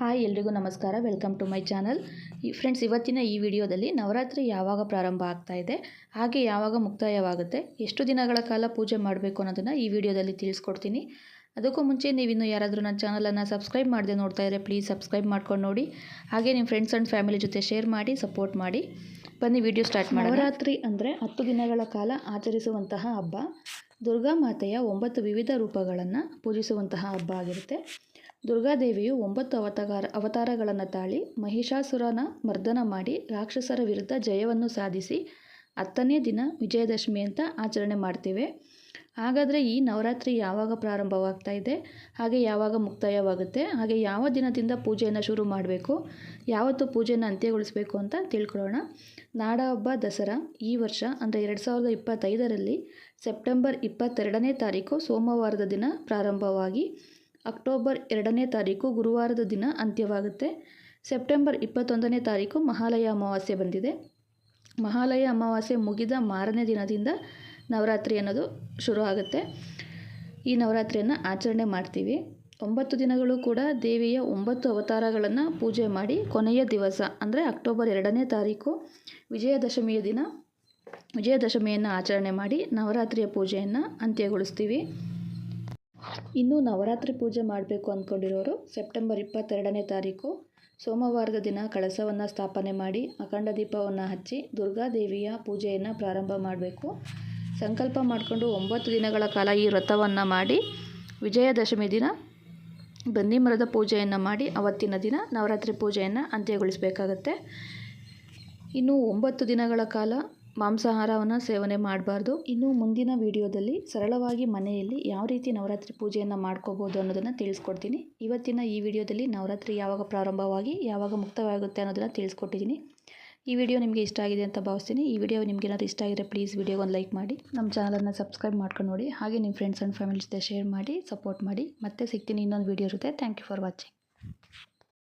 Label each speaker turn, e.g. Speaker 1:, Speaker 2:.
Speaker 1: Hi, ಎಲ್ರಿಗೂ ನಮಸ್ಕಾರ. Welcome to my channel friends ಇವತ್ತಿನ ಈ ವಿಡಿಯೋದಲ್ಲಿ ನವರಾತ್ರಿ ಯಾವಾಗ ಪ್ರಾರಂಭ ಆಗ್ತಾ ಇದೆ, ಹಾಗೆ ಯಾವಾಗ ಮುಕ್ತಾಯವಾಗುತ್ತೆ, ಎಷ್ಟು ದಿನಗಳ ಕಾಲ ಪೂಜೆ ಮಾಡಬೇಕು ಅನ್ನೋದನ್ನು ಈ ವಿಡಿಯೋದಲ್ಲಿ ತಿಳಿಸ್ಕೊಡ್ತೀನಿ. ಅದಕ್ಕೂ ಮುಂಚೆ ನೀವಿನ್ನು ಯಾರಾದರೂ ನನ್ನ ಚಾನಲನ್ನು ಸಬ್ಸ್ಕ್ರೈಬ್ ಮಾಡದೆ ನೋಡ್ತಾ ಇದ್ದರೆ ಪ್ಲೀಸ್ ಸಬ್ಸ್ಕ್ರೈಬ್ ಮಾಡ್ಕೊಂಡು ನೋಡಿ. ಹಾಗೆ ನಿಮ್ಮ ಫ್ರೆಂಡ್ಸ್ ಆ್ಯಂಡ್ ಫ್ಯಾಮಿಲಿ ಜೊತೆ ಶೇರ್ ಮಾಡಿ ಸಪೋರ್ಟ್ ಮಾಡಿ. ಬನ್ನಿ ವಿಡಿಯೋ ಸ್ಟಾರ್ಟ್ ಮಾಡಿ ನವರಾತ್ರಿ ಅಂದರೆ ಹತ್ತು ದಿನಗಳ ಕಾಲ ಆಚರಿಸುವಂತಹ ಹಬ್ಬ. ದುರ್ಗಾ ಮಾತೆಯ ಒಂಬತ್ತು ವಿವಿಧ ರೂಪಗಳನ್ನು ಪೂಜಿಸುವಂತಹ ಹಬ್ಬ ಆಗಿರುತ್ತೆ. ದುರ್ಗಾದೇವಿಯು ಒಂಬತ್ತು ಅವತಾರ, ಅವತಾರಗಳನ್ನು ತಾಳಿ ಮಹಿಷಾಸುರನ ಮರ್ದನ ಮಾಡಿ ರಾಕ್ಷಸರ ವಿರುದ್ಧ ಜಯವನ್ನು ಸಾಧಿಸಿ ಹತ್ತನೇ ದಿನ ವಿಜಯದಶಮಿ ಅಂತ ಆಚರಣೆ ಮಾಡ್ತೇವೆ. ಹಾಗಾದರೆ ಈ ನವರಾತ್ರಿ ಯಾವಾಗ ಪ್ರಾರಂಭವಾಗ್ತಾ ಇದೆ? ಹಾಗೆ ಯಾವಾಗ ಮುಕ್ತಾಯವಾಗುತ್ತೆ? ಹಾಗೆ ಯಾವ ದಿನದಿಂದ ಪೂಜೆಯನ್ನು ಶುರು ಮಾಡಬೇಕು? ಯಾವತ್ತು ಪೂಜೆಯನ್ನು ಅಂತ್ಯಗೊಳಿಸಬೇಕು ಅಂತ ತಿಳ್ಕೊಳ್ಳೋಣ. ನಾಡ ಹಬ್ಬ ದಸರಾ ಈ ವರ್ಷ ಅಂದರೆ ಎರಡು ಸಾವಿರದ ಇಪ್ಪತ್ತೈದರಲ್ಲಿ ಸೆಪ್ಟೆಂಬರ್ ಇಪ್ಪತ್ತೆರಡನೇ ತಾರೀಕು ಸೋಮವಾರದ ದಿನ ಪ್ರಾರಂಭವಾಗಿ ಅಕ್ಟೋಬರ್ ಎರಡನೇ ತಾರೀಕು ಗುರುವಾರದ ದಿನ ಅಂತ್ಯವಾಗುತ್ತೆ. ಸೆಪ್ಟೆಂಬರ್ ಇಪ್ಪತ್ತೊಂದನೇ ತಾರೀಕು ಮಹಾಲಯ ಅಮಾವಾಸ್ಯೆ ಬಂದಿದೆ. ಮಹಾಲಯ ಅಮಾವಾಸ್ಯೆ ಮುಗಿದ ಮಾರನೇ ದಿನದಿಂದ ನವರಾತ್ರಿ ಅನ್ನೋದು ಶುರು ಆಗುತ್ತೆ. ಈ ನವರಾತ್ರಿಯನ್ನು ಆಚರಣೆ ಮಾಡ್ತೀವಿ. ಒಂಬತ್ತು ದಿನಗಳು ಕೂಡ ದೇವಿಯ ಒಂಬತ್ತು ಅವತಾರಗಳನ್ನು ಪೂಜೆ ಮಾಡಿ ಕೊನೆಯ ದಿವಸ, ಅಂದರೆ ಅಕ್ಟೋಬರ್ ಎರಡನೇ ತಾರೀಕು ವಿಜಯದಶಮಿಯ ದಿನ, ವಿಜಯದಶಮಿಯನ್ನು ಆಚರಣೆ ಮಾಡಿ ನವರಾತ್ರಿಯ ಪೂಜೆಯನ್ನು ಅಂತ್ಯಗೊಳಿಸ್ತೀವಿ. ಇನ್ನು ನವರಾತ್ರಿ ಪೂಜೆ ಮಾಡಬೇಕು ಅಂದ್ಕೊಂಡಿರೋರು ಸೆಪ್ಟೆಂಬರ್ ಇಪ್ಪತ್ತೆರಡನೇ ತಾರೀಕು. ಸೋಮವಾರದ ದಿನ ಕಳಸವನ್ನು ಸ್ಥಾಪನೆ ಮಾಡಿ ಅಖಂಡ ದೀಪವನ್ನು ಹಚ್ಚಿ ದುರ್ಗಾದೇವಿಯ ಪೂಜೆಯನ್ನು ಪ್ರಾರಂಭ ಮಾಡಬೇಕು. ಸಂಕಲ್ಪ ಮಾಡಿಕೊಂಡು ಒಂಬತ್ತು ದಿನಗಳ ಕಾಲ ಈ ವ್ರತವನ್ನು ಮಾಡಿ ವಿಜಯದಶಮಿ ದಿನ ಬನ್ನಿ ಮರದ ಪೂಜೆಯನ್ನು ಮಾಡಿ ಅವತ್ತಿನ ದಿನ ನವರಾತ್ರಿ ಪೂಜೆಯನ್ನು ಅಂತ್ಯಗೊಳಿಸಬೇಕಾಗತ್ತೆ. ಇನ್ನು ಒಂಬತ್ತು ದಿನಗಳ ಕಾಲ ಮಾಂಸಾಹಾರವನ್ನು ಸೇವನೆ ಮಾಡಬಾರ್ದು. ಇನ್ನು ಮುಂದಿನ ವಿಡಿಯೋದಲ್ಲಿ ಸರಳವಾಗಿ ಮನೆಯಲ್ಲಿ ಯಾವ ರೀತಿ ನವರಾತ್ರಿ ಪೂಜೆಯನ್ನು ಮಾಡ್ಕೋಬೋದು ಅನ್ನೋದನ್ನು ತಿಳಿಸ್ಕೊಡ್ತೀನಿ. ಇವತ್ತಿನ ಈ ವಿಡಿಯೋದಲ್ಲಿ ನವರಾತ್ರಿ ಯಾವಾಗ ಪ್ರಾರಂಭವಾಗಿ, ಯಾವಾಗ ಮುಕ್ತವಾಗುತ್ತೆ ಅನ್ನೋದನ್ನು ತಿಳಿಸ್ಕೊಟ್ಟಿದ್ದೀನಿ. ಈ ವಿಡಿಯೋ ನಿಮಗೆ ಇಷ್ಟ ಆಗಿದೆ ಅಂತ ಭಾವಿಸ್ತೀನಿ. ಈ ವಿಡಿಯೋ ನಿಮಗೆ ಏನಾದರೂ ಇಷ್ಟ ಆಗಿದ್ರೆ ಪ್ಲೀಸ್ ವಿಡಿಯೋಗೆ ಒಂದು ಲೈಕ್ ಮಾಡಿ. ನಮ್ಮ ಚಾನಲನ್ನು ಸಬ್ಸ್ಕ್ರೈಬ್ ಮಾಡ್ಕೊಂಡು ನೋಡಿ. ಹಾಗೆ ನಿಮ್ಮ ಫ್ರೆಂಡ್ಸ್ ಆ್ಯಂಡ್ ಫ್ಯಾಮಿಲಿ ಜೊತೆ ಶೇರ್ ಮಾಡಿ ಸಪೋರ್ಟ್ ಮಾಡಿ. ಮತ್ತೆ ಸಿಗ್ತೀನಿ ಇನ್ನೊಂದು ವಿಡಿಯೋ ಇರುತ್ತೆ ಥ್ಯಾಂಕ್ ಯು ಫಾರ್ ವಾಚಿಂಗ್